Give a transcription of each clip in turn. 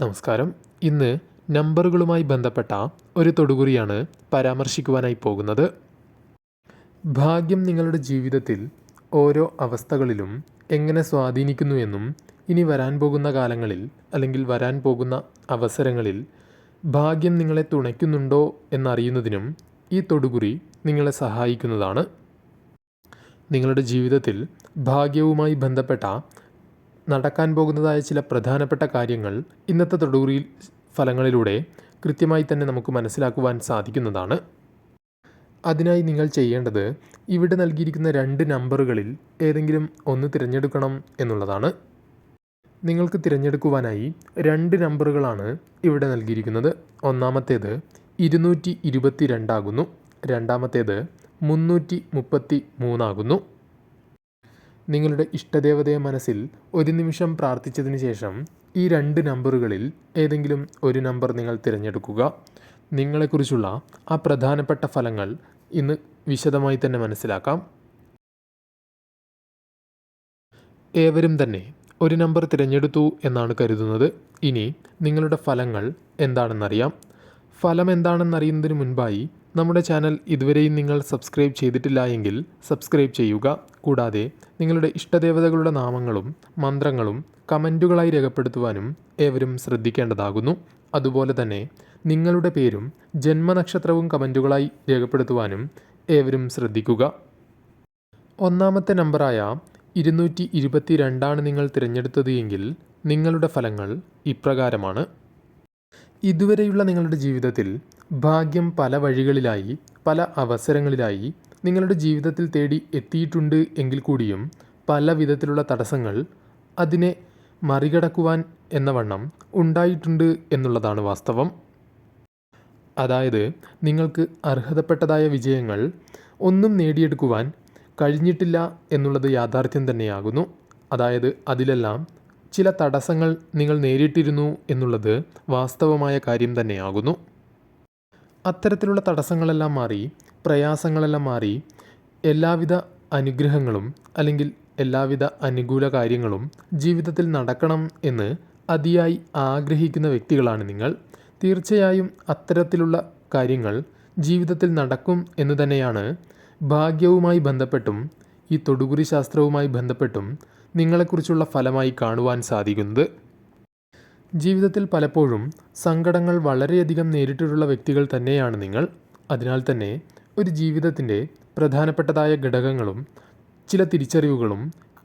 നമസ്കാരം. ഇന്ന് നമ്പറുകളുമായി ബന്ധപ്പെട്ട ഒരു തൊടുകുറിയാണ് പരാമർശിക്കുവാനായി പോകുന്നത്. ഭാഗ്യം നിങ്ങളുടെ ജീവിതത്തിൽ ഓരോ അവസ്ഥകളിലും എങ്ങനെ സ്വാധീനിക്കുന്നു എന്നും ഇനി വരാൻ പോകുന്ന കാലങ്ങളിൽ അല്ലെങ്കിൽ വരാൻ പോകുന്ന അവസരങ്ങളിൽ ഭാഗ്യം നിങ്ങളെ തുണയ്ക്കുന്നുണ്ടോ എന്നറിയുന്നതിനും ഈ തൊടുകുറി നിങ്ങളെ സഹായിക്കുന്നതാണ്. നിങ്ങളുടെ ജീവിതത്തിൽ ഭാഗ്യവുമായി ബന്ധപ്പെട്ട നടക്കാൻ പോകുന്നതായ ചില പ്രധാനപ്പെട്ട കാര്യങ്ങൾ ഇന്നത്തെ തൊടുകുറിയിൽ ഫലങ്ങളിലൂടെ കൃത്യമായി തന്നെ നമുക്ക് മനസ്സിലാക്കുവാൻ സാധിക്കുന്നതാണ്. അതിനായി നിങ്ങൾ ചെയ്യേണ്ടത് ഇവിടെ നൽകിയിരിക്കുന്ന രണ്ട് നമ്പറുകളിൽ ഏതെങ്കിലും ഒന്ന് തിരഞ്ഞെടുക്കണം എന്നുള്ളതാണ്. നിങ്ങൾക്ക് തിരഞ്ഞെടുക്കുവാനായി രണ്ട് നമ്പറുകളാണ് ഇവിടെ നൽകിയിരിക്കുന്നത്. ഒന്നാമത്തേത് ഇരുന്നൂറ്റി ഇരുപത്തി രണ്ടാകുന്നു രണ്ടാമത്തേത് മുന്നൂറ്റി മുപ്പത്തി മൂന്നാകുന്നു നിങ്ങളുടെ ഇഷ്ടദേവതയെ മനസ്സിൽ ഒരു നിമിഷം പ്രാർത്ഥിച്ചതിന് ശേഷം ഈ രണ്ട് നമ്പറുകളിൽ ഏതെങ്കിലും ഒരു നമ്പർ നിങ്ങൾ തിരഞ്ഞെടുക്കുക. നിങ്ങളെക്കുറിച്ചുള്ള ആ പ്രധാനപ്പെട്ട ഫലങ്ങൾ ഇന്ന് വിശദമായി തന്നെ മനസ്സിലാക്കാം. ഏവരും തന്നെ ഒരു നമ്പർ തിരഞ്ഞെടുത്തു എന്നാണ് കരുതുന്നത്. ഇനി നിങ്ങളുടെ ഫലങ്ങൾ എന്താണെന്നറിയാം. ഫലം എന്താണെന്നറിയുന്നതിന് മുൻപായി നമ്മുടെ ചാനൽ ഇതുവരെയും നിങ്ങൾ സബ്സ്ക്രൈബ് ചെയ്തിട്ടില്ല എങ്കിൽ സബ്സ്ക്രൈബ് ചെയ്യുക. കൂടാതെ നിങ്ങളുടെ ഇഷ്ടദേവതകളുടെ നാമങ്ങളും മന്ത്രങ്ങളും കമന്റുകളായി രേഖപ്പെടുത്തുവാനും ഏവരും ശ്രദ്ധിക്കേണ്ടതാകുന്നു. അതുപോലെ തന്നെ നിങ്ങളുടെ പേരും ജന്മനക്ഷത്രവും കമന്റുകളായി രേഖപ്പെടുത്തുവാനും ഏവരും ശ്രദ്ധിക്കുക. ഒന്നാമത്തെ നമ്പറായ ഇരുന്നൂറ്റി ഇരുപത്തി രണ്ടാണ് നിങ്ങൾ തിരഞ്ഞെടുത്തത് എങ്കിൽ നിങ്ങളുടെ ഫലങ്ങൾ ഇപ്രകാരമാണ്. ഇതുവരെയുള്ള നിങ്ങളുടെ ജീവിതത്തിൽ ഭാഗ്യം പല വഴികളിലായി പല അവസരങ്ങളിലായി നിങ്ങളുടെ ജീവിതത്തിൽ തേടി എത്തിയിട്ടുണ്ട് എങ്കിൽ കൂടിയും പല വിധത്തിലുള്ള തടസ്സങ്ങൾ അതിനെ മറികടക്കുവാൻ എന്ന വണ്ണം ഉണ്ടായിട്ടുണ്ട് എന്നുള്ളതാണ് വാസ്തവം. അതായത് നിങ്ങൾക്ക് അർഹതപ്പെട്ടതായ വിജയങ്ങൾ ഒന്നും നേടിയെടുക്കുവാൻ കഴിഞ്ഞിട്ടില്ല എന്നുള്ളത് യാഥാർത്ഥ്യം തന്നെയാകുന്നു. അതായത് അതിലെല്ലാം ചില തടസ്സങ്ങൾ നിങ്ങൾ നേരിട്ടിരുന്നു എന്നുള്ളത് വാസ്തവമായ കാര്യം തന്നെയാകുന്നു. അത്തരത്തിലുള്ള തടസ്സങ്ങളെല്ലാം മാറി പ്രയാസങ്ങളെല്ലാം മാറി എല്ലാവിധ അനുഗ്രഹങ്ങളും അല്ലെങ്കിൽ എല്ലാവിധ അനുകൂല കാര്യങ്ങളും ജീവിതത്തിൽ നടക്കണം എന്ന് അതിയായി ആഗ്രഹിക്കുന്ന വ്യക്തികളാണ് നിങ്ങൾ. തീർച്ചയായും അത്തരത്തിലുള്ള കാര്യങ്ങൾ ജീവിതത്തിൽ നടക്കും എന്ന് തന്നെയാണ് ഭാഗ്യവുമായി ബന്ധപ്പെട്ടും ഈ തൊടുകുറി ശാസ്ത്രവുമായി ബന്ധപ്പെട്ടും നിങ്ങളെക്കുറിച്ചുള്ള ഫലമായി കാണുവാൻ സാധിക്കുന്നത്. ജീവിതത്തിൽ പലപ്പോഴും സങ്കടങ്ങൾ വളരെയധികം നേരിട്ടിട്ടുള്ള വ്യക്തികൾ തന്നെയാണ് നിങ്ങൾ. അതിനാൽ തന്നെ ഒരു ജീവിതത്തിന്റെ പ്രധാനപ്പെട്ടതായ ഘടകങ്ങളും ചില തിരിച്ചറിവുകളും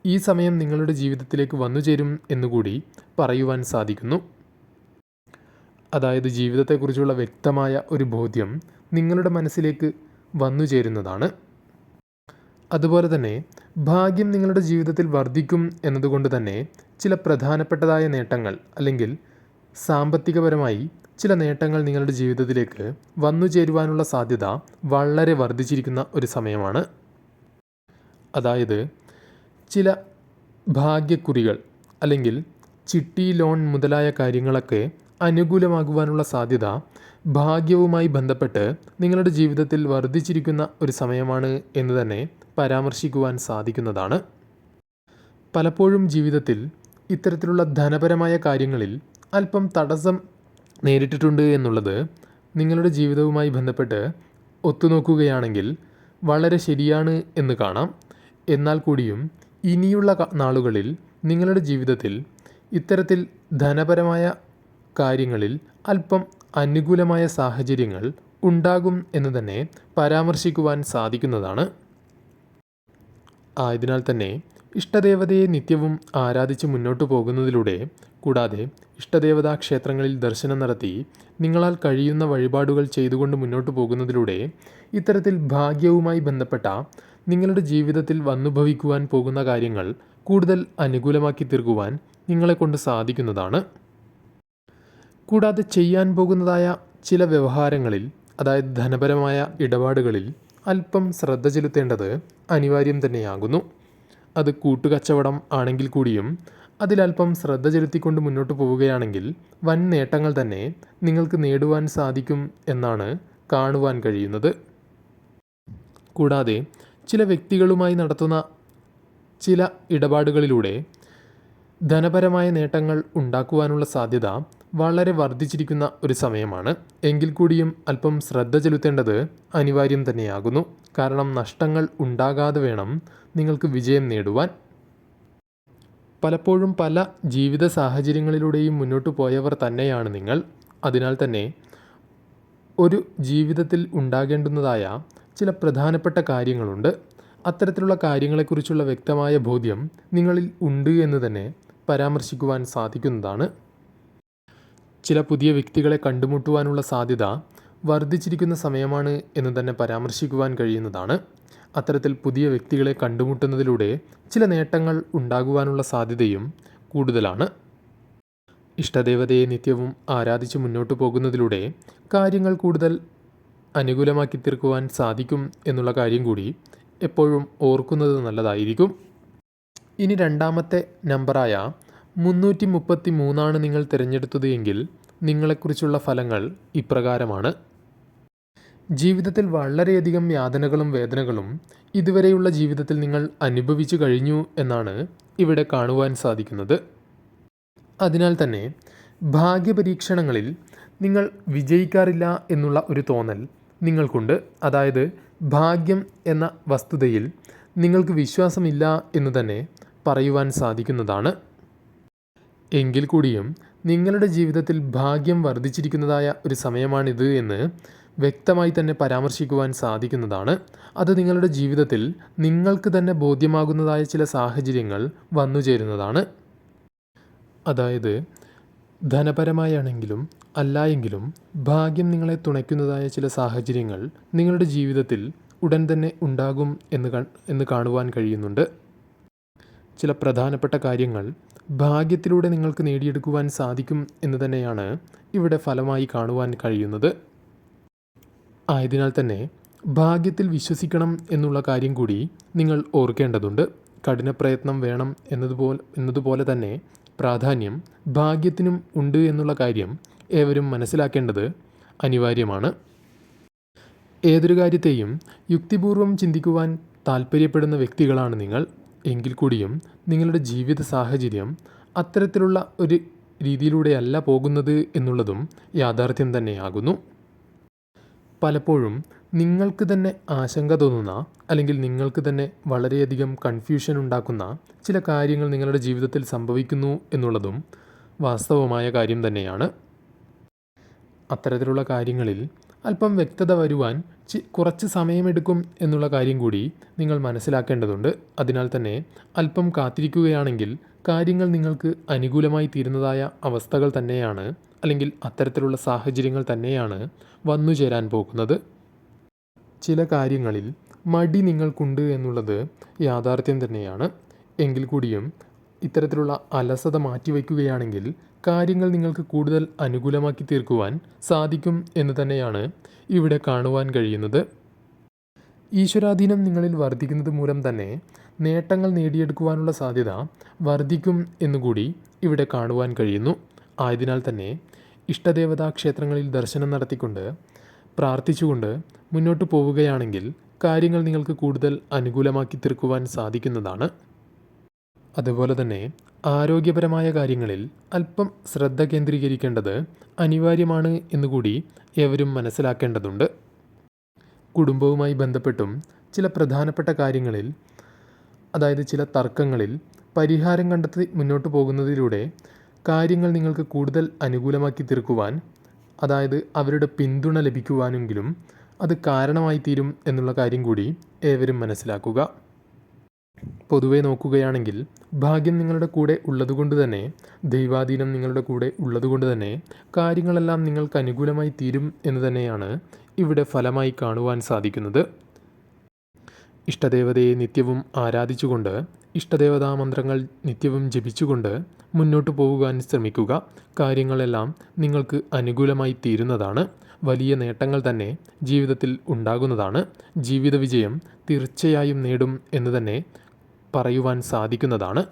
ഈ സമയം നിങ്ങളുടെ ജീവിതത്തിലേക്ക് വന്നു ചേരും എന്നുകൂടി പറയുവാൻ സാധിക്കുന്നു. അതായത് ജീവിതത്തെക്കുറിച്ചുള്ള വ്യക്തമായ ഒരു ബോധ്യം നിങ്ങളുടെ മനസ്സിലേക്ക് വന്നു ചേരുന്നതാണ്. അതുപോലെ തന്നെ ഭാഗ്യം നിങ്ങളുടെ ജീവിതത്തിൽ വർദ്ധിക്കും എന്നതുകൊണ്ട് തന്നെ ചില പ്രധാനപ്പെട്ടതായ നേട്ടങ്ങൾ അല്ലെങ്കിൽ സാമ്പത്തികപരമായി ചില നേട്ടങ്ങൾ നിങ്ങളുടെ ജീവിതത്തിലേക്ക് വന്നു ചേരുവാനുള്ള സാധ്യത വളരെ വർദ്ധിച്ചിരിക്കുന്ന ഒരു സമയമാണ്. അതായത് ചില ഭാഗ്യക്കുറികൾ അല്ലെങ്കിൽ ചിട്ടി ലോൺ മുതലായ കാര്യങ്ങളൊക്കെ അനുകൂലമാകുവാനുള്ള സാധ്യത ഭാഗ്യവുമായി ബന്ധപ്പെട്ട് നിങ്ങളുടെ ജീവിതത്തിൽ വർദ്ധിച്ചിരിക്കുന്ന ഒരു സമയമാണ് എന്ന് തന്നെ പരാമർശിക്കുവാൻ സാധിക്കുന്നതാണ്. പലപ്പോഴും ജീവിതത്തിൽ ഇത്തരത്തിലുള്ള ധനപരമായ കാര്യങ്ങളിൽ അല്പം തടസ്സം നേരിട്ടിട്ടുണ്ട് എന്നുള്ളത് നിങ്ങളുടെ ജീവിതവുമായി ബന്ധപ്പെട്ട് ഒത്തുനോക്കുകയാണെങ്കിൽ വളരെ ശരിയാണ് എന്ന് കാണാം. എന്നാൽ കൂടിയും ഇനിയുള്ള നാളുകളിൽ നിങ്ങളുടെ ജീവിതത്തിൽ ഇത്തരത്തിൽ ധനപരമായ കാര്യങ്ങളിൽ അല്പം അനുകൂലമായ സാഹചര്യങ്ങൾ ഉണ്ടാകും എന്ന് തന്നെ പരാമർശിക്കുവാൻ സാധിക്കുന്നതാണ്. ആയതിനാൽ തന്നെ ഇഷ്ടദേവതയെ നിത്യവും ആരാധിച്ച് മുന്നോട്ടു പോകുന്നതിലൂടെ കൂടാതെ ഇഷ്ടദേവതാ ക്ഷേത്രങ്ങളിൽ ദർശനം നടത്തി നിങ്ങളാൽ കഴിയുന്ന വഴിപാടുകൾ ചെയ്തുകൊണ്ട് മുന്നോട്ടു പോകുന്നതിലൂടെ ഇത്തരത്തിൽ ഭാഗ്യവുമായി ബന്ധപ്പെട്ട നിങ്ങളുടെ ജീവിതത്തിൽ വന്നുഭവിക്കുവാൻ പോകുന്ന കാര്യങ്ങൾ കൂടുതൽ അനുകൂലമാക്കി തീർക്കുവാൻ നിങ്ങളെക്കൊണ്ട് സാധിക്കുന്നതാണ്. കൂടാതെ ചെയ്യാൻ പോകുന്നതായ ചില വ്യവഹാരങ്ങളിൽ അതായത് ധനപരമായ ഇടപാടുകളിൽ അല്പം ശ്രദ്ധ ചെലുത്തേണ്ടത് അനിവാര്യം തന്നെയാകുന്നു. അത് കൂട്ടുകച്ചവടം ആണെങ്കിൽ കൂടിയും അതിലല്പം ശ്രദ്ധ ചെലുത്തിക്കൊണ്ട് മുന്നോട്ട് പോവുകയാണെങ്കിൽ വൻ നേട്ടങ്ങൾ തന്നെ നിങ്ങൾക്ക് നേടുവാൻ സാധിക്കും എന്നാണ് കാണുവാൻ കഴിയുന്നത്. കൂടാതെ ചില വ്യക്തികളുമായി നടത്തുന്ന ചില ഇടപാടുകളിലൂടെ ധനപരമായ നേട്ടങ്ങൾ ഉണ്ടാക്കുവാനുള്ള സാധ്യത വളരെ വർദ്ധിച്ചിരിക്കുന്ന ഒരു സമയമാണ്. എങ്കിൽ കൂടിയും അല്പം ശ്രദ്ധ ചെലുത്തേണ്ടത് അനിവാര്യം തന്നെയാകുന്നു. കാരണം നഷ്ടങ്ങൾ ഉണ്ടാകാതെ വേണം നിങ്ങൾക്ക് വിജയം നേടുവാൻ. പലപ്പോഴും പല ജീവിത സാഹചര്യങ്ങളിലൂടെയും മുന്നോട്ട് പോയവർ തന്നെയാണ് നിങ്ങൾ. അതിനാൽ തന്നെ ഒരു ജീവിതത്തിൽ ഉണ്ടാകേണ്ടുന്നതായ ചില പ്രധാനപ്പെട്ട കാര്യങ്ങളുണ്ട്. അത്തരത്തിലുള്ള കാര്യങ്ങളെക്കുറിച്ചുള്ള വ്യക്തമായ ബോധ്യം നിങ്ങളിൽ ഉണ്ട് എന്ന് തന്നെ പരാമർശിക്കുവാൻ സാധിക്കുന്നതാണ്. ചില പുതിയ വ്യക്തികളെ കണ്ടുമുട്ടുവാനുള്ള സാധ്യത വർദ്ധിച്ചിരിക്കുന്ന സമയമാണ് എന്ന് തന്നെ പരാമർശിക്കുവാൻ കഴിയുന്നതാണ്. അത്തരത്തിൽ പുതിയ വ്യക്തികളെ കണ്ടുമുട്ടുന്നതിലൂടെ ചില നേട്ടങ്ങൾ ഉണ്ടാകുവാനുള്ള സാധ്യതയും കൂടുതലാണ്. ഇഷ്ടദേവതയെ നിത്യവും ആരാധിച്ച് മുന്നോട്ട് പോകുന്നതിലൂടെ കാര്യങ്ങൾ കൂടുതൽ അനുകൂലമാക്കി തീർക്കുവാൻ സാധിക്കും എന്നുള്ള കാര്യം കൂടി എപ്പോഴും ഓർക്കുന്നത് നല്ലതായിരിക്കും. ഇനി രണ്ടാമത്തെ നമ്പറായ മുന്നൂറ്റി മുപ്പത്തി മൂന്നാണ് നിങ്ങൾ തിരഞ്ഞെടുത്തത് എങ്കിൽ നിങ്ങളെക്കുറിച്ചുള്ള ഫലങ്ങൾ ഇപ്രകാരമാണ്. ജീവിതത്തിൽ വളരെയധികം യാതനകളും വേദനകളും ഇതുവരെയുള്ള ജീവിതത്തിൽ നിങ്ങൾ അനുഭവിച്ചു കഴിഞ്ഞു എന്നാണ് ഇവിടെ കാണുവാൻ സാധിക്കുന്നത്. അതിനാൽ തന്നെ ഭാഗ്യപരീക്ഷണങ്ങളിൽ നിങ്ങൾ വിജയിക്കാറില്ല എന്നുള്ള ഒരു തോന്നൽ നിങ്ങൾക്കുണ്ട്. അതായത് ഭാഗ്യം എന്ന വസ്തുതയിൽ നിങ്ങൾക്ക് വിശ്വാസമില്ല എന്ന് തന്നെ പറയുവാൻ സാധിക്കുന്നതാണ്. എങ്കിൽ കൂടിയും നിങ്ങളുടെ ജീവിതത്തിൽ ഭാഗ്യം വർദ്ധിച്ചിരിക്കുന്നതായ ഒരു സമയമാണിത് എന്ന് വ്യക്തമായി തന്നെ പരാമർശിക്കുവാൻ സാധിക്കുന്നതാണ്. അത് നിങ്ങളുടെ ജീവിതത്തിൽ നിങ്ങൾക്ക് തന്നെ ബോധ്യമാകുന്നതായ ചില സാഹചര്യങ്ങൾ വന്നു ചേരുന്നതാണ്. അതായത് ധനപരമായാണെങ്കിലും അല്ല എങ്കിലും ഭാഗ്യം നിങ്ങളെ തുണയ്ക്കുന്നതായ ചില സാഹചര്യങ്ങൾ നിങ്ങളുടെ ജീവിതത്തിൽ ഉടൻ തന്നെ ഉണ്ടാകും എന്ന് എന്ന് കാണുവാൻ കഴിയുന്നുണ്ട്. ചില പ്രധാനപ്പെട്ട കാര്യങ്ങൾ ഭാഗ്യത്തിലൂടെ നിങ്ങൾക്ക് നേടിയെടുക്കുവാൻ സാധിക്കും എന്ന് തന്നെയാണ് ഇവിടെ ഫലമായി കാണുവാൻ കഴിയുന്നത്. ആയതിനാൽ തന്നെ ഭാഗ്യത്തിൽ വിശ്വസിക്കണം എന്നുള്ള കാര്യം കൂടി നിങ്ങൾ ഓർക്കേണ്ടതുണ്ട്. കഠിനപ്രയത്നം വേണം എന്നതുപോലെ എന്നതുപോലെ തന്നെ പ്രാധാന്യം ഭാഗ്യത്തിനും ഉണ്ട് എന്നുള്ള കാര്യം ഏവരും മനസ്സിലാക്കേണ്ടത് അനിവാര്യമാണ്. ഏതൊരു കാര്യത്തെയും യുക്തിപൂർവം ചിന്തിക്കുവാൻ താല്പര്യപ്പെടുന്ന വ്യക്തികളാണ് നിങ്ങൾ. എങ്കിൽ കൂടിയും നിങ്ങളുടെ ജീവിത സാഹചര്യം അത്തരത്തിലുള്ള ഒരു രീതിയിലൂടെയല്ല പോകുന്നത് എന്നുള്ളതും യാഥാർത്ഥ്യം തന്നെയാകുന്നു. പലപ്പോഴും നിങ്ങൾക്ക് തന്നെ ആശങ്ക തോന്നുന്ന അല്ലെങ്കിൽ നിങ്ങൾക്ക് തന്നെ വളരെയധികം കൺഫ്യൂഷൻ ഉണ്ടാക്കുന്ന ചില കാര്യങ്ങൾ നിങ്ങളുടെ ജീവിതത്തിൽ സംഭവിക്കുന്നു എന്നുള്ളതും വാസ്തവമായ കാര്യം തന്നെയാണ്. അത്തരത്തിലുള്ള കാര്യങ്ങളിൽ അല്പം വ്യക്തത വരുവാൻ ചി കുറച്ച് സമയമെടുക്കും എന്നുള്ള കാര്യം കൂടി നിങ്ങൾ മനസ്സിലാക്കേണ്ടതുണ്ട്. അതിനാൽ തന്നെ അല്പം കാത്തിരിക്കുകയാണെങ്കിൽ കാര്യങ്ങൾ നിങ്ങൾക്ക് അനുകൂലമായി തീരുന്നതായ അവസ്ഥകൾ തന്നെയാണ് അല്ലെങ്കിൽ അത്തരത്തിലുള്ള സാഹചര്യങ്ങൾ തന്നെയാണ് വന്നു ചേരാൻ പോകുന്നത്. ചില കാര്യങ്ങളിൽ മടി നിങ്ങൾക്കുണ്ട് എന്നുള്ളത് യാഥാർത്ഥ്യം തന്നെയാണ്. എങ്കിൽ കൂടിയും ഇത്തരത്തിലുള്ള അലസത മാറ്റിവെക്കുകയാണെങ്കിൽ കാര്യങ്ങൾ നിങ്ങൾക്ക് കൂടുതൽ അനുകൂലമാക്കി തീർക്കുവാൻ സാധിക്കും എന്ന് തന്നെയാണ് ഇവിടെ കാണുവാൻ കഴിയുന്നത്. ഈശ്വരാധീനം നിങ്ങളിൽ വർദ്ധിക്കുന്നത് മൂലം തന്നെ നേട്ടങ്ങൾ നേടിയെടുക്കുവാനുള്ള സാധ്യത വർദ്ധിക്കും എന്നുകൂടി ഇവിടെ കാണുവാൻ കഴിയുന്നു. ആയതിനാൽ തന്നെ ഇഷ്ടദേവതാ ക്ഷേത്രങ്ങളിൽ ദർശനം നടത്തിക്കൊണ്ട് പ്രാർത്ഥിച്ചുകൊണ്ട് മുന്നോട്ട് പോവുകയാണെങ്കിൽ കാര്യങ്ങൾ നിങ്ങൾക്ക് കൂടുതൽ അനുകൂലമാക്കി തീർക്കുവാൻ സാധിക്കുന്നതാണ്. അതുപോലെ തന്നെ ആരോഗ്യപരമായ കാര്യങ്ങളിൽ അല്പം ശ്രദ്ധ കേന്ദ്രീകരിക്കേണ്ടത് അനിവാര്യമാണ് എന്നുകൂടി എവരും മനസ്സിലാക്കേണ്ടതുണ്ട്. കുടുംബവുമായി ബന്ധപ്പെട്ടും ചില പ്രധാനപ്പെട്ട കാര്യങ്ങളിൽ അതായത് ചില തർക്കങ്ങളിൽ പരിഹാരം കണ്ടെത്തി മുന്നോട്ട് പോകുന്നതിലൂടെ കാര്യങ്ങൾ നിങ്ങൾക്ക് കൂടുതൽ അനുകൂലമാക്കി തീർക്കുവാൻ അതായത് അവരുടെ പിന്തുണ ലഭിക്കുവാനെങ്കിലും അത് കാരണമായി തീരും എന്നുള്ള കാര്യം കൂടി ഏവരും മനസ്സിലാക്കുക. പൊതുവെ നോക്കുകയാണെങ്കിൽ ഭാഗ്യം നിങ്ങളുടെ കൂടെ ഉള്ളതുകൊണ്ട് തന്നെ ദൈവാധീനം നിങ്ങളുടെ കൂടെ ഉള്ളതുകൊണ്ട് തന്നെ കാര്യങ്ങളെല്ലാം നിങ്ങൾക്ക് അനുകൂലമായി തീരും എന്ന് തന്നെയാണ് ഇവിടെ ഫലമായി കാണുവാൻ സാധിക്കുന്നത്. ഇഷ്ടദേവതയെ നിത്യവും ആരാധിച്ചുകൊണ്ട് ഇഷ്ടദേവതാ മന്ത്രങ്ങൾ നിത്യവും ജപിച്ചുകൊണ്ട് മുന്നോട്ട് പോകുവാൻ ശ്രമിക്കുക. കാര്യങ്ങളെല്ലാം നിങ്ങൾക്ക് അനുകൂലമായി തീരുന്നതാണ്. വലിയ നേട്ടങ്ങൾ തന്നെ ജീവിതത്തിൽ ഉണ്ടാകുന്നതാണ്. ജീവിത വിജയം തീർച്ചയായും നേടും എന്ന് തന്നെ പറയുവാൻ സാധിക്കുന്നതാണ്